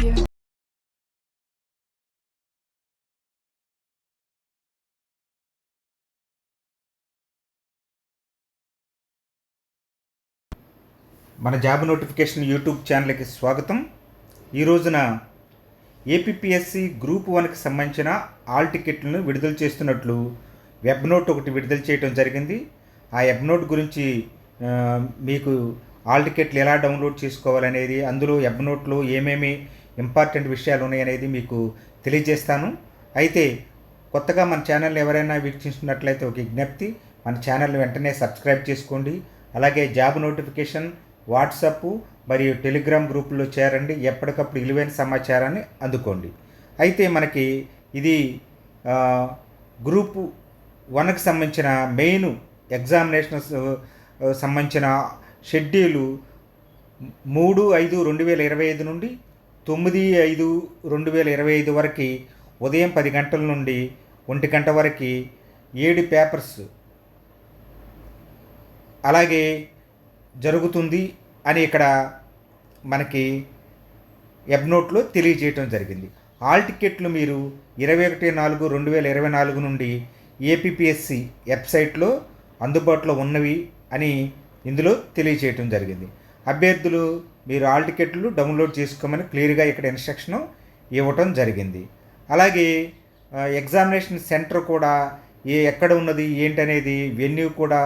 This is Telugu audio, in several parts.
మన జాబ్ నోటిఫికేషన్ యూట్యూబ్ ఛానల్కి స్వాగతం. ఈ రోజున ఏపీఎస్సి గ్రూప్ వన్కి సంబంధించిన ఆల్ టికెట్లను విడుదల చేస్తున్నట్లు వెబ్ నోట్ ఒకటి విడుదల చేయడం జరిగింది. ఆ వెబ్ నోట్ గురించి మీకు ఆల్ టికెట్లు ఎలా డౌన్లోడ్ చేసుకోవాలనేది అందులో వెబ్ నోట్లో ఏమేమి ఇంపార్టెంట్ విషయాలు ఉన్నాయనేది మీకు తెలియజేస్తాను. అయితే కొత్తగా మన ఛానల్ ఎవరైనా వీక్షిస్తున్నట్లయితే ఒక విజ్ఞప్తి మన ఛానల్ వెంటనే సబ్స్క్రైబ్ చేసుకోండి. అలాగే జాబ్ నోటిఫికేషన్ వాట్సప్ మరియు టెలిగ్రామ్ గ్రూపుల్లో చేరండి. ఎప్పటికప్పుడు విలువైన సమాచారాన్ని అందుకోండి. అయితే మనకి ఇది గ్రూపు వన్కి సంబంధించిన మెయిన్ ఎగ్జామినేషన్ సంబంధించిన షెడ్యూలు మూడు ఐదు రెండు వేల ఇరవై ఐదు నుండి తొమ్మిది ఐదు రెండు వేల ఇరవై ఐదు వరకు ఉదయం పది గంటల నుండి ఒంటి గంట వరకు ఏడు పేపర్స్ అలాగే జరుగుతుంది అని ఇక్కడ మనకి ఎబ్నోట్లో తెలియజేయటం జరిగింది. ఆల్ టికెట్లు మీరు ఇరవై ఒకటి నాలుగు రెండు వేల ఇరవై నాలుగు నుండి ఏపీఎస్సి వెబ్సైట్లో అందుబాటులో ఉన్నవి అని ఇందులో తెలియజేయటం జరిగింది. అభ్యర్థులు మీరు ఆల్ టికెట్లు డౌన్లోడ్ చేసుకోమని క్లియర్గా ఇక్కడ ఇన్స్ట్రక్షన్ ఇవ్వటం జరిగింది. అలాగే ఎగ్జామినేషన్ సెంటర్ కూడా ఏ ఎక్కడ ఉన్నది ఏంటనేది వెన్యూ కూడా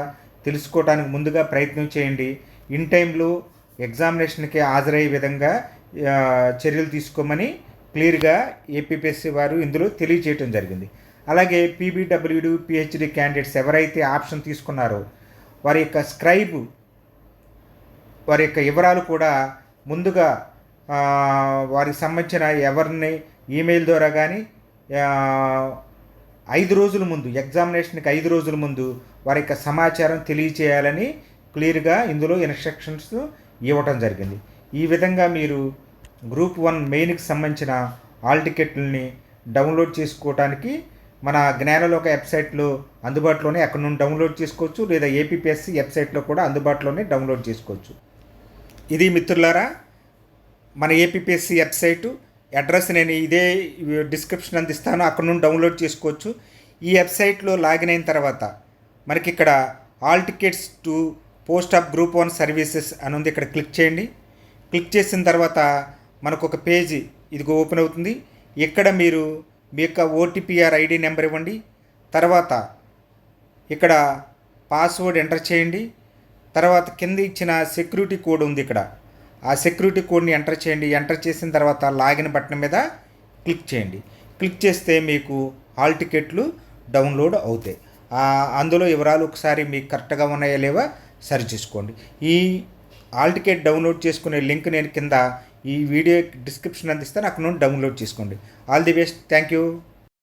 తెలుసుకోవడానికి ముందుగా ప్రయత్నం చేయండి. ఇన్ టైంలో ఎగ్జామినేషన్కి హాజరయ్యే విధంగా చర్యలు తీసుకోమని క్లియర్గా ఏపీపీఎస్సీ వారు ఇందులో తెలియజేయటం జరిగింది. అలాగే పీబీడబ్ల్యూడి పిహెచ్డి క్యాండిడేట్స్ ఎవరైతే ఆప్షన్ తీసుకున్నారో వారి యొక్క స్క్రైబ్ వారి యొక్క వివరాలు కూడా ముందుగా వారికి సంబంధించిన ఎవరిని ఈమెయిల్ ద్వారా కానీ ఐదు రోజుల ముందు ఎగ్జామినేషన్కి ఐదు రోజుల ముందు వారి యొక్క సమాచారం తెలియచేయాలని క్లియర్గా ఇందులో ఇన్స్ట్రక్షన్స్ ఇవ్వటం జరిగింది. ఈ విధంగా మీరు గ్రూప్ వన్ మెయిన్కి సంబంధించిన ఆల్ టికెట్లని డౌన్లోడ్ చేసుకోవడానికి మన జ్ఞానలోక వెబ్సైట్లో అందుబాటులోనే అక్కడ నుండి డౌన్లోడ్ చేసుకోవచ్చు లేదా ఏపీఎస్సి వెబ్సైట్లో కూడా అందుబాటులోనే డౌన్లోడ్ చేసుకోవచ్చు. ఇది మిత్రులారా మన ఏపీఎస్సి వెబ్సైటు. అడ్రస్ నేను ఇదే డిస్క్రిప్షన్ అందిస్తాను అక్కడ నుండి డౌన్లోడ్ చేసుకోవచ్చు. ఈ వెబ్సైట్లో లాగిన్ అయిన తర్వాత మనకి ఇక్కడ hall tickets to post of group one services అని ఉంది ఇక్కడ క్లిక్ చేయండి. క్లిక్ చేసిన తర్వాత మనకు ఒక పేజీ ఇది ఓపెన్ అవుతుంది. ఇక్కడ మీరు మీ యొక్క ఓటీపీఆర్ ఐడి నెంబర్ ఇవ్వండి. తర్వాత ఇక్కడ పాస్వర్డ్ ఎంటర్ చేయండి. తర్వాత కింద ఇచ్చిన సెక్యూరిటీ కోడ్ ఉంది ఇక్కడ. ఆ సెక్యూరిటీ కోడ్ని ఎంటర్ చేయండి. ఎంటర్ చేసిన తర్వాత లాగిన్ బటన్ మీద క్లిక్ చేయండి. క్లిక్ చేస్తే మీకు హాల్ టికెట్లు డౌన్లోడ్ అవుతాయి. అందులో వివరాలు ఒకసారి మీకు కరెక్ట్గా ఉన్నాయా లేవా సరి చేసుకోండి. ఈ హాల్ టికెట్ డౌన్లోడ్ చేసుకునే లింక్ నేను కింద ఈ వీడియో డిస్క్రిప్షన్ అందిస్తాను అక్కడ నుండి డౌన్లోడ్ చేసుకోండి. All the best. Thank you.